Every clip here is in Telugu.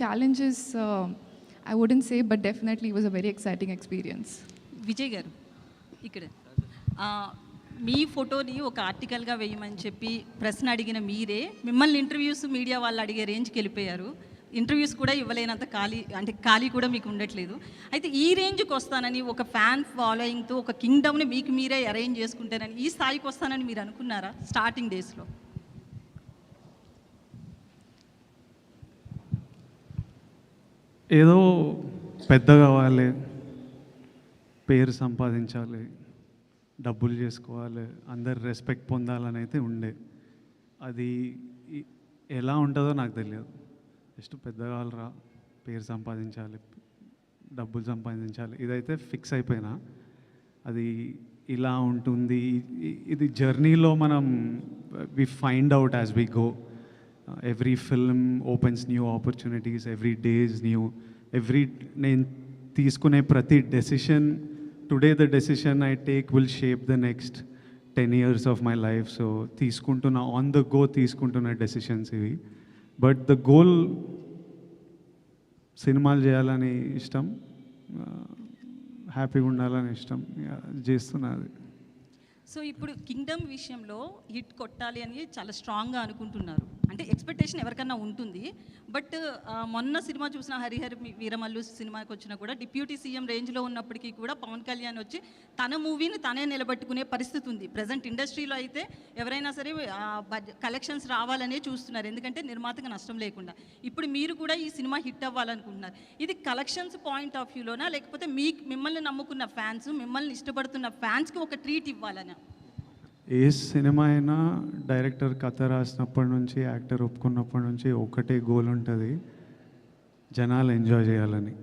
Challenges I I say but definitely was a very exciting experience Vijay గారు ఇక్కడ. మీ ఫోటోని ఒక ఆర్టికల్గా వేయమని చెప్పి ప్రశ్న అడిగిన మీరే మిమ్మల్ని ఇంటర్వ్యూస్ మీడియా వాళ్ళు అడిగే రేంజ్కి వెళ్ళిపోయారు. ఇంటర్వ్యూస్ కూడా ఇవ్వలేనంత ఖాళీ అంటే ఖాళీ కూడా మీకు ఉండట్లేదు. అయితే ఈ రేంజ్కి వస్తానని ఒక ఫ్యాన్ ఫాలోయింగ్తో ఒక కింగ్డమ్ని మీకు మీరే అరేంజ్ చేసుకుంటారని ఈ స్థాయికి వస్తానని మీరు అనుకున్నారా స్టార్టింగ్ డేస్లో? ఏదో పెద్ద కావాలి పేరు సంపాదించాలి డబ్బులు చేసుకోవాలి అందరు రెస్పెక్ట్ పొందాలని అయితే ఉండే. అది ఎలా ఉంటుందో నాకు తెలియదు. జస్ట్ పెద్దగాలరా పేరు సంపాదించాలి డబ్బులు సంపాదించాలి ఇదైతే ఫిక్స్ అయిపోయినా. అది ఇలా ఉంటుంది ఇది జర్నీలో మనం we find out as we go every film opens new opportunities every days new every నేను తీసుకునే ప్రతి decision today the decision I take will shape the next ten years of my life so తీసుకుంటున్న ఆన్ ద గో తీసుకుంటున్న డెసిషన్స్ ఇవి. బట్ ద గోల్ సినిమాలు చేయాలని ఇష్టం హ్యాపీగా ఉండాలని ఇష్టం చేస్తున్నది సో ఇప్పుడు కింగ్డమ్ విషయంలో హిట్ కొట్టాలి అని చాలా స్ట్రాంగ్గా అనుకుంటున్నారు. అంటే ఎక్స్పెక్టేషన్ ఎవరికన్నా ఉంటుంది. బట్ మొన్న సినిమా చూసిన హరిహర్ వీరమల్లు సినిమాకి వచ్చినా కూడా డిప్యూటీ సీఎం రేంజ్లో ఉన్నప్పటికీ కూడా పవన్ కళ్యాణ్ వచ్చి తన మూవీని తనే నిలబెట్టుకునే పరిస్థితి ఉంది. ప్రజెంట్ ఇండస్ట్రీలో అయితే ఎవరైనా సరే కలెక్షన్స్ రావాలనే చూస్తున్నారు. ఎందుకంటే నిర్మాతకు నష్టం లేకుండా. ఇప్పుడు మీరు కూడా ఈ సినిమా హిట్ అవ్వాలనుకుంటున్నారు. ఇది కలెక్షన్స్ పాయింట్ ఆఫ్ వ్యూలోనా లేకపోతే మీ మిమ్మల్ని నమ్ముకున్న ఫ్యాన్స్ మిమ్మల్ని ఇష్టపడుతున్న ఫ్యాన్స్కి ఒక ట్రీట్ ఇవ్వాలనా? ఏ సినిమా అయినా డైరెక్టర్ కథ రాసినప్పటి నుంచి యాక్టర్ ఒప్పుకున్నప్పటి నుంచి ఒకటే గోల్ ఉంటుంది జనాలు ఎంజాయ్ చేయాలని.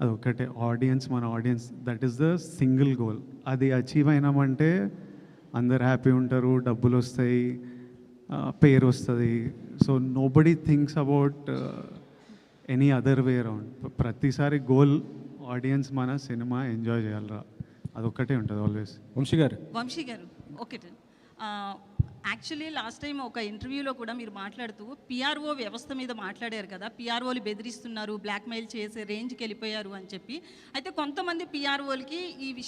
అది ఒకటే ఆడియన్స్ మన audience that is the single goal అది అచీవ్ అయినామంటే అందరు హ్యాపీ ఉంటారు డబ్బులు వస్తాయి పేరు వస్తుంది. So nobody thinks about any other way around ప్రతిసారి గోల్ ఆడియన్స్ మన సినిమా ఎంజాయ్ చేయాలరా. అదొక్కటే ఉంటుంది ఆల్వేస్ వంశీ గారు. వంశీ గారు. ఓకే యాక్చువల్లీ లాస్ట్ టైం ఒక ఇంటర్వ్యూలో కూడా మీరు మాట్లాడుతూ పిఆర్ఓ వ్యవస్థ మీద మాట్లాడారు కదా పిఆర్ఓలు బెదిరిస్తున్నారు బ్లాక్మెయిల్ చేసే రేంజ్కి వెళ్ళిపోయారు అని చెప్పి. అయితే కొంతమంది పిఆర్ఓలకి ఈ విషయం